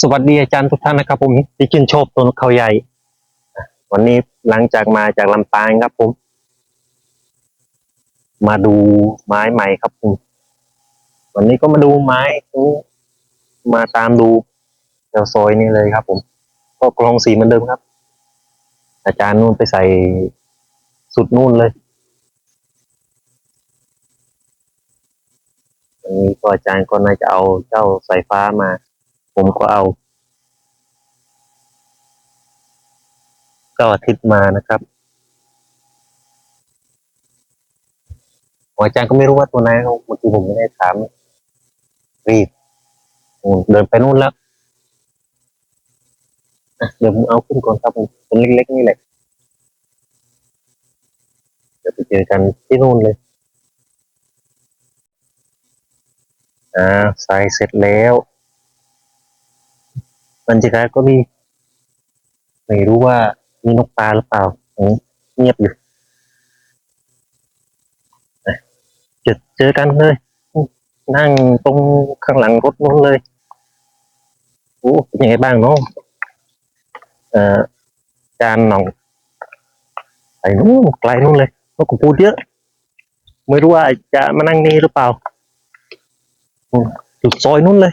สวัสดีอาจารย์ทุกท่านนะครับผมที่ชื่นชอบตัวนกเขาใหญ่อะวันนี้หลังจากมาจากลำปางครับผม มาดูไม้ใหม่ครับผม วันนี้ก็มาดูไม้มาตามดูแถวซอยนี่เลยครับ ผม ก็กรองสีเหมือนเดิมครับ อาจารย์นู่นไปใส่สุดนู่นเลยวันนี้ก็อาจารย์ก็น่าจะเอาเจ้าสายฟ้ามา ผมก็เอาก็อาทิตย์มานะครับอาจารย์ก็ไม่รู้ว่าตัวไหนครับเมื่อกี้ผมไม่ได้ถามรีบเดินไปนู่นแล้วเดี๋ยวผมเอาขึ้นก่อนครับผมเล็กๆนี่แหละเดี๋ยวไปเจอกันที่นู่นเลยอ่าใส่เสร็จแล้ว บรรยากาศก็ดีไม่รู้ว่ามีนกปลาหรือเปล่าเงียบอยู่อะเจอเจอกันเลย นั่งตรงข้างหลังรถนู้นเลยโอ้เป็นยังไงบ้างเนาะเอ่อจานหน่องไปนู้นไกลนู้นเลยนกกระพูดเยอะ ไม่รู้ว่าจะมานั่งนี่หรือเปล่าจุดซอยนู้นเลย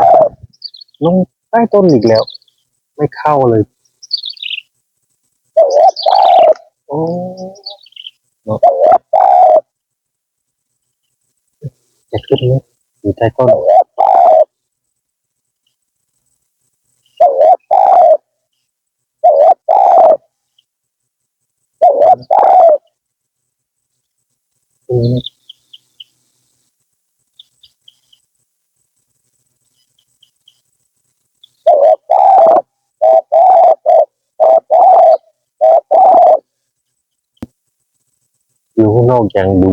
ลงใต้ต้นอีกแล้ว ไม่เข้าเลย โอ้เนอะจะขึ้นไหมอยู่ใต้ต้นอืม อยู่ข้างนอกอยังดู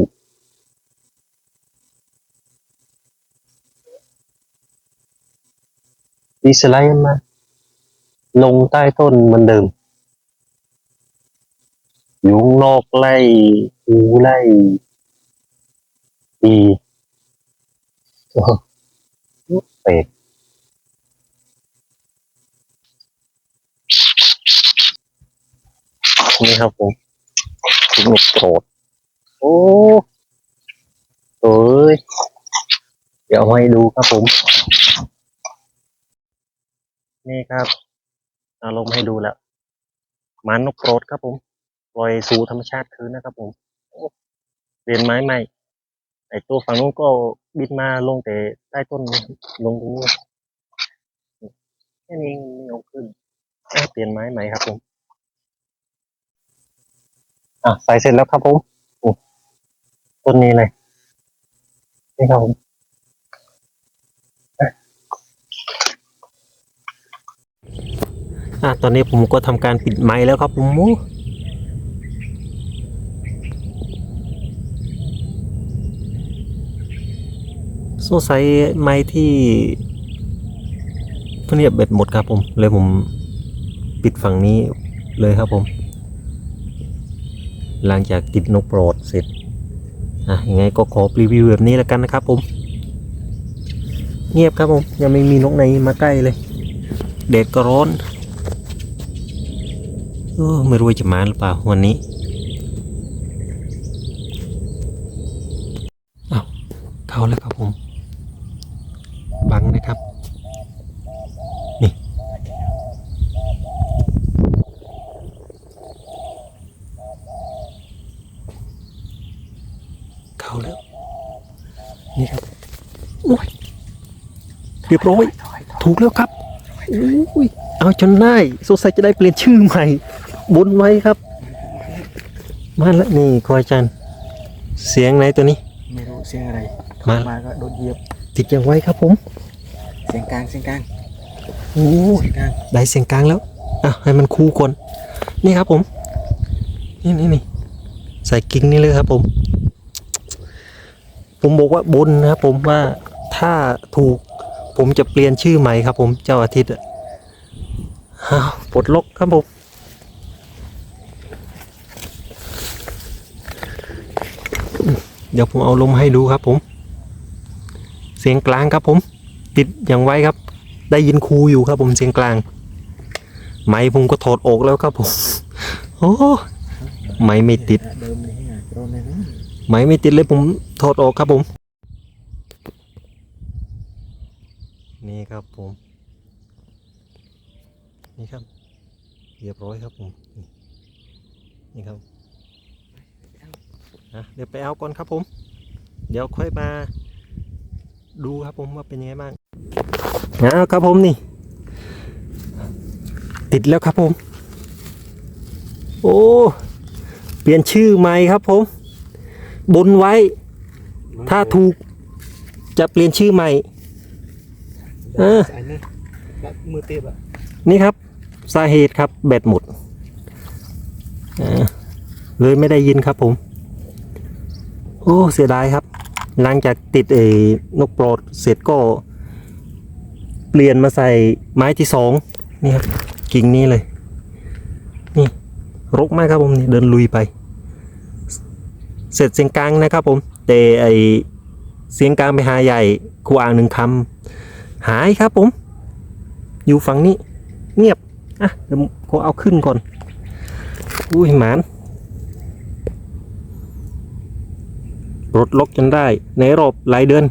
ดีสไลด์มา ลงใต้ต้นเหมือนเดิม อยู่ข้างนอกไล่หูไล่ดีเป็ดนี่ครับผมทคนิคโกรธ โอ้เอ้ยเดี๋ยวเอาให้ดูครับผม นี่ครับอาลงมาให้ดูแล้วมานนกโกรธครับผมปล่อยสู่ธรรมชาติคืนนะครับผมเปลี่ยนไม้ใหม่ไอตัวฝั่งนู้นก็บินมาลงแต่ใต้ต้นลงตรงนู้นแค่นี้เองไม่เอาขึ้นเปลี่ยนไม้ใหม่ครับผมอะใส่เสร็จแล้วครับผม ต้นนี้เลย นี่ครับผมอะตอนนี้ผมก็ทำการปิดไม้แล้วครับผมโอ้สงสัยไม้ที่เพื่อนเนียบเบ็ดหมดครับผม เลยผมปิดฝั่งนี้เลยครับผม หลังจากติดนกโปรดเสร็จ อะยังไงก็ขอรีวิวแบบนี้แล้วกันนะครับผม เงียบครับผมยังไม่มีนกไหนมาใกล้เลยแดดก็ร้อนเออไม่รู้จะมาหรือเปล่าวันนี้เอาเข้าแล้วครับผม บังนะครับ นี่ เข้าแล้ว นี่ครับโอ้ย เรียบร้อย ถูกแล้วครับโอ้ยเอาจนได้สงสัยจะได้เปลี่ยนชื่อใหม่บนไว้ครับมาแล้วนี่คอยจันเสียงไหนตัวนี้ไม่รู้เสียงอะไรมามาก็โดนเหยียบติดยังไว้ครับผม เสียงกลางเสียงกลางโอ้ยเสียงกลางได้เสียงกลางแล้วอะให้มันคู่ก่อนนี่ครับผม นี่นี่นี่ใส่กิ่งนี่เลยครับผม ผมบอกว่าบนนะครับผมว่าถ้าถูก ผมจะเปลี่ยนชื่อใหม่ครับ ผมเจ้าอาทิตย์อะอ้าวปลดล็อกครับผมเดี๋ยวผมเอาลมให้ดูครับผม เสียงกลางครับผม ติดอย่างไว้ครับ ได้ยินครูอยู่ครับผมเสียงกลาง ไม้ผมก็ถอดออกแล้วครับผม โอ้ไม้ไม่ติด ไม้ไม่ติดเลยผมถอดออกครับผม นี่ครับผม นี่ครับ เรียบร้อยครับผมนี่นี่ครับนะเดี๋ยวไปเอาก่อนครับผม เดี๋ยวค่อยมา ดูครับผมว่าเป็นยังไงบ้างเอาครับผมนี่ ติดแล้วครับผม โอ้ เปลี่ยนชื่อใหม่ครับผม บนไว้ ถ้าถูกจะเปลี่ยนชื่อใหม่ เออใส่นี่แล้วมือเตียบอะนี่ครับ สาเหตุครับแบตหมดเออเลยไม่ได้ยินครับผม โอ้เสียดายครับ หลังจากติดเอนกโปรดเสร็จก็ เปลี่ยนมาใส่ไม้ที่สองนี่ครับกิ่งนี้เลย นี่รกมากครับผมนี่เดินลุยไป เสร็จเสียงกลางนะครับผม แต่ไอเสียงกลางไปหาใหญ่ครูอ่างหนึ่งคำ หายครับผม อยู่ฝั่งนี้ เงียบ อะเดี๋ยวผมเอาขึ้นก่อน อุ้ยหมานรถล็อกจนได้ ในรอบหลายเดือน